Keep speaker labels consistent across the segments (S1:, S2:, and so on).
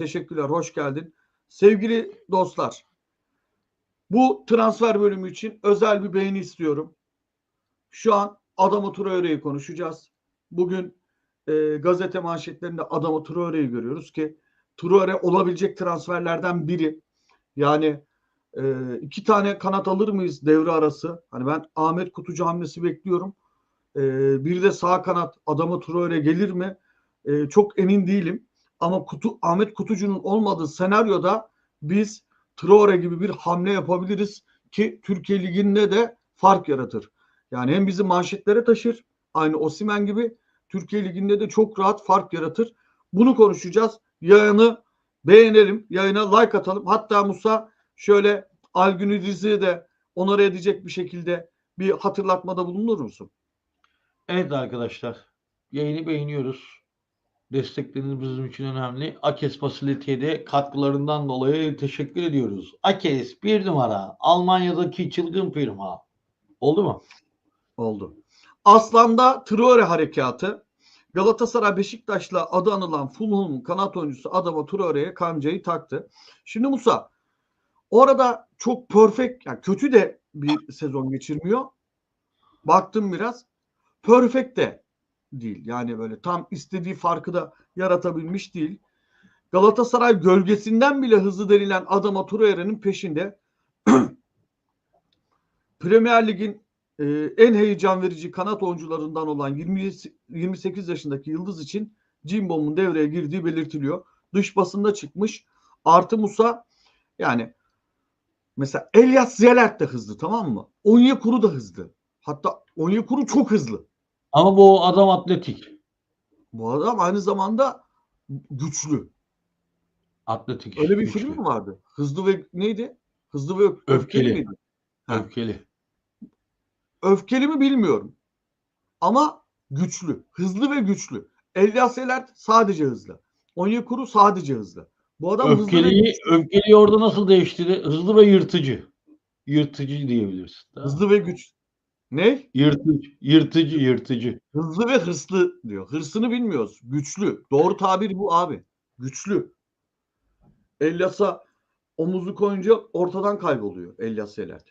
S1: Teşekkürler, hoş geldin. Sevgili dostlar, bu transfer bölümü için özel bir beğeni istiyorum. Şu an Adama Traore'yi konuşacağız. Bugün e, gazete manşetlerinde Adama Traore'yi görüyoruz ki Traore olabilecek transferlerden biri. Yani e, iki tane kanat alır mıyız devre arası? Hani ben Ahmet Kutucu hamlesi bekliyorum. E, bir de sağ kanat Adama Traore gelir mi? E, çok emin değilim. Ama Kutu, Ahmet Kutucu'nun olmadığı senaryoda biz Traore gibi bir hamle yapabiliriz ki Türkiye Ligi'nde de fark yaratır. Yani hem bizi manşetlere taşır aynı Osimen gibi Türkiye Ligi'nde de çok rahat fark yaratır. Bunu konuşacağız. Yayını beğenelim. Yayına like atalım. Hatta Musa şöyle Algün İdris'i de onore edecek bir şekilde bir hatırlatmada bulunur musun?
S2: Evet arkadaşlar. Yayını beğeniyoruz. Destekleriniz bizim için önemli. Akes Facility'ye de katkılarından dolayı teşekkür ediyoruz. Akes bir numara. Almanya'daki çılgın firma. Oldu mu?
S1: Oldu. Aslan'da Traore harekatı. Galatasaray Beşiktaş'la adı anılan Fulham'ın kanat oyuncusu Adama Traore'ye kancayı taktı. Şimdi Musa orada çok perfect yani kötü de bir sezon geçirmiyor. Baktım biraz. Perfect de değil. Yani böyle tam istediği farkı da yaratabilmiş değil. Galatasaray gölgesinden bile hızlı denilen Adama Traore'nin peşinde. Premier Lig'in e, en heyecan verici kanat oyuncularından olan 20, 28 yaşındaki Yıldız için Cimbom'un devreye girdiği belirtiliyor. Dış basında çıkmış. Artı Musa yani mesela Elias Ziyelert de hızlı tamam mı? Onyekuru da hızlı. Hatta Onyekuru çok hızlı.
S2: Ama bu adam atletik.
S1: Bu adam aynı zamanda güçlü.
S2: Atletik.
S1: Öyle bir
S2: güçlü.
S1: film mi vardı? Hızlı ve neydi? Hızlı ve öfkeli,
S2: Öfkeli.
S1: miydi?
S2: Öfkeli.
S1: Öfkeli mi bilmiyorum. Ama güçlü. Hızlı ve güçlü. Elias Elert sadece hızlı. Onyekuru sadece hızlı. Bu adam hızlı ve
S2: Öfkeliyi, öfkeliyi orada nasıl değiştirdi? Hızlı ve yırtıcı. Yırtıcı diyebilirsin.
S1: Hızlı ve güç. Ne?
S2: Yırtıcı, yırtıcı, yırtıcı.
S1: Hızlı ve hırslı diyor. Hırsını bilmiyoruz. Güçlü. Doğru tabir bu abi. Güçlü. Elias'a omuzu koyunca ortadan kayboluyor Elias Elert.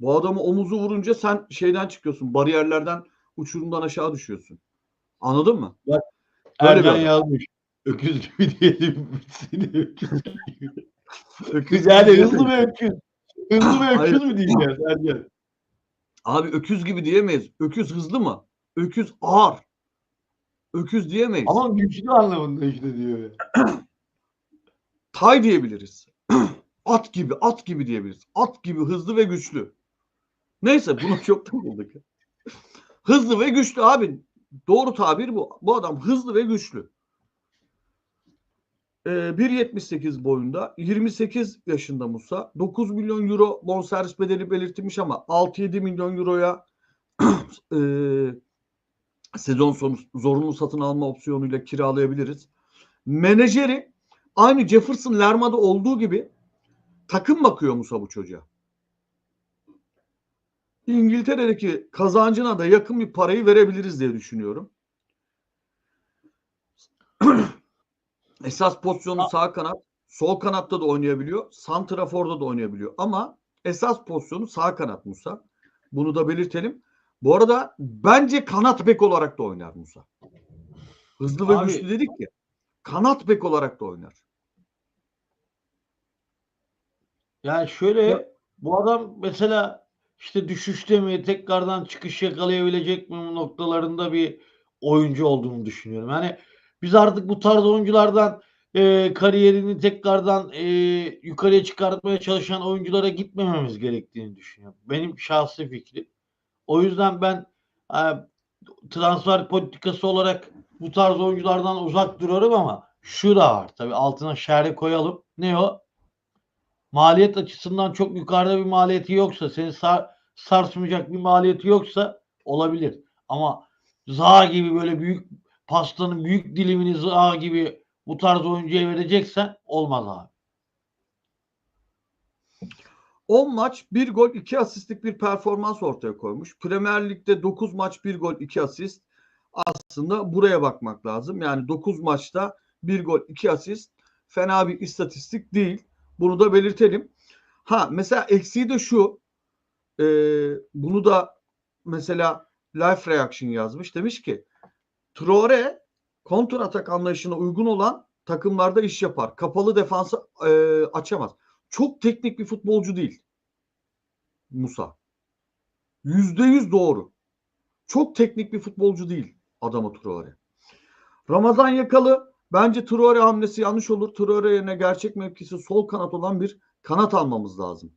S1: Bu adamı omuzu vurunca sen şeyden çıkıyorsun. Bariyerlerden uçurumdan aşağı düşüyorsun. Anladın mı? Bir
S2: Ercan yazmış. Öküz gibi diyelim. Seni öküz gibi.
S1: Öküz
S2: Yani hızlı ve öküz. Hızlı ve öküz mü diyeceğiz Ercan?
S1: Abi öküz gibi diyemeyiz. Öküz hızlı mı? Öküz ağır. Öküz diyemeyiz.
S2: Ama güçlü anlamında işte diyor.
S1: Tay diyebiliriz. at gibi, at gibi diyebiliriz. At gibi hızlı ve güçlü. Neyse bunu çok takıldık. hızlı ve güçlü abi. Doğru tabir bu. Bu adam hızlı ve güçlü. Ee, 1.78 boyunda 28 yaşında Musa 9 milyon euro bonservis bedeli belirtilmiş ama 6-7 milyon euroya e, sezon sonu zorunlu satın alma opsiyonuyla kiralayabiliriz. Menajeri aynı Jefferson Lerma'da olduğu gibi takım bakıyor Musa bu çocuğa. İngiltere'deki kazancına da yakın bir parayı verebiliriz diye düşünüyorum. Esas pozisyonu sağ kanat, sol kanatta da oynayabiliyor, santraforda da oynayabiliyor ama esas pozisyonu sağ kanat Musa. Bunu da belirtelim. Bu arada bence kanat bek olarak da oynar Musa. Hızlı ve
S2: Abi-
S1: güçlü dedik ya. Kanat bek olarak da oynar.
S2: Yani şöyle
S1: Ya-
S2: bu adam mesela işte düşüşte mi tekrardan çıkış yakalayabilecek mi noktalarında bir oyuncu olduğunu düşünüyorum. Yani biz artık bu tarz oyunculardan e, kariyerini tekrardan e, yukarıya çıkartmaya çalışan oyunculara gitmememiz gerektiğini düşünüyorum. Benim şahsi fikrim. O yüzden ben e, transfer politikası olarak bu tarz oyunculardan uzak duruyorum ama şu da var. Tabii altına şerhe koyalım. Ne o? maliyet açısından çok yukarıda bir maliyeti yoksa, seni sar, sarsmayacak bir maliyeti yoksa olabilir. Ama Zaha gibi böyle büyük pastanın büyük dilimini Zaha gibi bu tarz oyuncuya vereceksen olmaz abi.
S1: 10 maç 1 gol 2 asistlik bir performans ortaya koymuş. Premier Lig'de 9 maç 1 gol 2 asist. Aslında buraya bakmak lazım. Yani 9 maçta 1 gol 2 asist fena bir istatistik değil. Bunu da belirtelim. Ha mesela eksiği de şu. e, bunu da mesela Life Reaction yazmış. Demiş ki Traore kontra atak anlayışına uygun olan takımlarda iş yapar. Kapalı defansı e, açamaz. Çok teknik bir futbolcu değil. Musa. Yüzde yüz doğru. Çok teknik bir futbolcu değil adamı Traore. Ramazan Yakalı bence Traore hamlesi yanlış olur. Traore yerine gerçek mevkisi sol kanat olan bir kanat almamız lazım.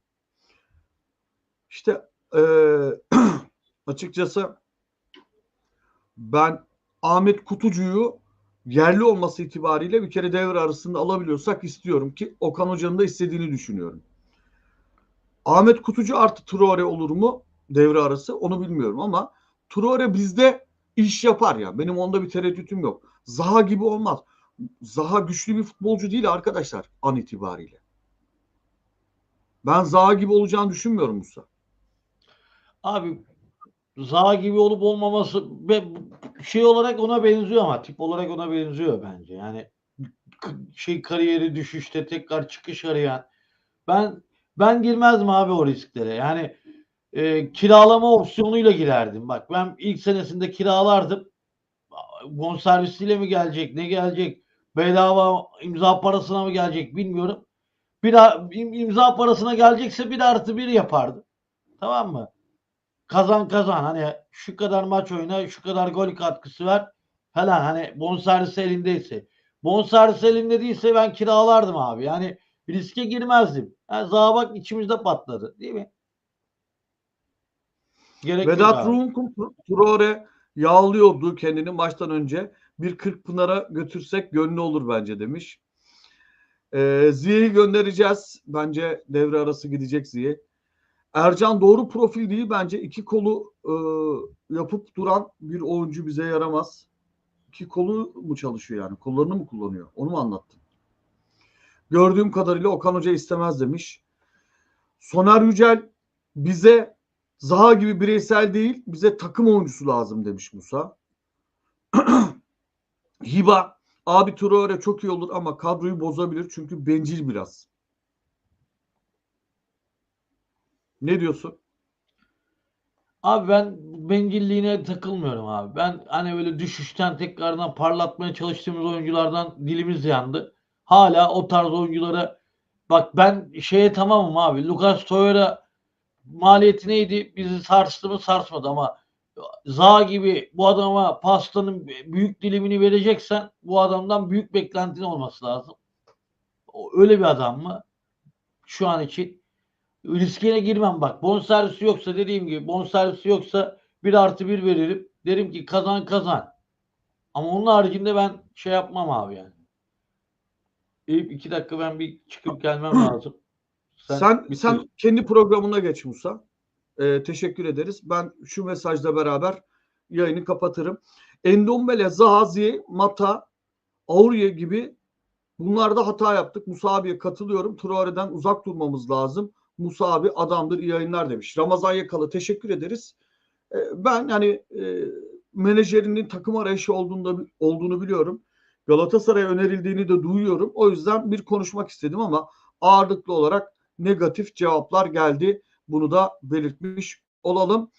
S1: İşte eee, açıkçası ben Ahmet Kutucu'yu yerli olması itibariyle bir kere devre arasında alabiliyorsak istiyorum ki Okan Hoca'nın da istediğini düşünüyorum. Ahmet Kutucu artı Traore olur mu devre arası onu bilmiyorum ama Traore bizde iş yapar ya. Benim onda bir tereddütüm yok. Zaha gibi olmaz. Zaha güçlü bir futbolcu değil arkadaşlar an itibariyle. Ben Zaha gibi olacağını düşünmüyorum Musa.
S2: Abi Zaha gibi olup olmaması ve şey olarak ona benziyor ama tip olarak ona benziyor bence. Yani şey kariyeri düşüşte tekrar çıkış arayan. Ben ben girmezdim abi o risklere. Yani e, kiralama opsiyonuyla girerdim. Bak ben ilk senesinde kiralardım. Bonservisiyle mi gelecek, ne gelecek? Bedava imza parasına mı gelecek bilmiyorum. Bir imza parasına gelecekse bir artı bir yapardım. Tamam mı? Kazan kazan hani şu kadar maç oyna, şu kadar gol katkısı ver falan hani bonservis elindeyse. Bonservis elinde değilse ben kiralardım abi. Yani riske girmezdim. Yani Zaha bak içimizde patladı değil mi? Gerek
S1: Vedat. Runkum Traore yağlıyordu kendini maçtan önce. Bir Kırkpınar'a götürsek gönlü olur bence demiş. Ee, Ziye'yi göndereceğiz. Bence devre arası gidecek Ziye. Ercan doğru profil değil bence. iki kolu e, yapıp duran bir oyuncu bize yaramaz. İki kolu mu çalışıyor yani? Kollarını mı kullanıyor? Onu mu anlattın? Gördüğüm kadarıyla Okan Hoca istemez demiş. Soner Yücel bize Zaha gibi bireysel değil bize takım oyuncusu lazım demiş Musa. Hiba abi Traore çok iyi olur ama kadroyu bozabilir çünkü bencil biraz. Ne diyorsun?
S2: Abi ben bencilliğine takılmıyorum abi. Ben hani böyle düşüşten tekrardan parlatmaya çalıştığımız oyunculardan dilimiz yandı. Hala o tarz oyunculara bak ben şeye tamamım abi. Lucas Torreira maliyeti neydi? Bizi sarstı mı sarsmadı ama Zaha gibi bu adama pastanın büyük dilimini vereceksen bu adamdan büyük beklentin olması lazım. Öyle bir adam mı? Şu an için riskine girmem bak. Bonservisi yoksa dediğim gibi bonservisi yoksa bir artı bir veririm. Derim ki kazan kazan. Ama onun haricinde ben şey yapmam abi yani. Eyüp iki dakika ben bir çıkıp gelmem lazım.
S1: Sen
S2: bitir.
S1: sen, kendi programına geç Musa. Ee, teşekkür ederiz. Ben şu mesajla beraber yayını kapatırım. Endombele, Zaha, Ziye, Mata, Auriye gibi bunlarda hata yaptık. Musa abiye katılıyorum. Traore'den uzak durmamız lazım. Musa abi adamdır yayınlar demiş. Ramazan Yakalı teşekkür ederiz. Ee, ben yani e, menajerinin takım arayışı olduğunda, olduğunu biliyorum. Galatasaray'a önerildiğini de duyuyorum. O yüzden bir konuşmak istedim ama ağırlıklı olarak negatif cevaplar geldi. Bunu da belirtmiş olalım.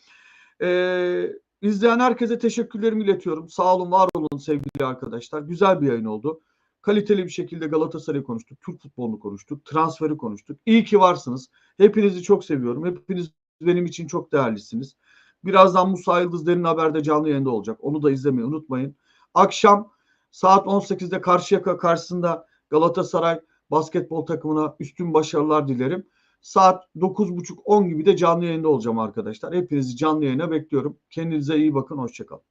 S1: Ee, izleyen herkese teşekkürlerimi iletiyorum. Sağ olun, var olun sevgili arkadaşlar. Güzel bir yayın oldu. Kaliteli bir şekilde Galatasaray'ı konuştuk, Türk futbolunu konuştuk, transferi konuştuk. İyi ki varsınız. Hepinizi çok seviyorum. Hepiniz benim için çok değerlisiniz. Birazdan Musa Yıldız Derin Haber'de canlı yayında olacak. Onu da izlemeyi unutmayın. Akşam saat 18'de Karşıyaka karşısında Galatasaray basketbol takımına üstün başarılar dilerim. Saat 9.30-10 gibi de canlı yayında olacağım arkadaşlar. Hepinizi canlı yayına bekliyorum. Kendinize iyi bakın. Hoşçakalın.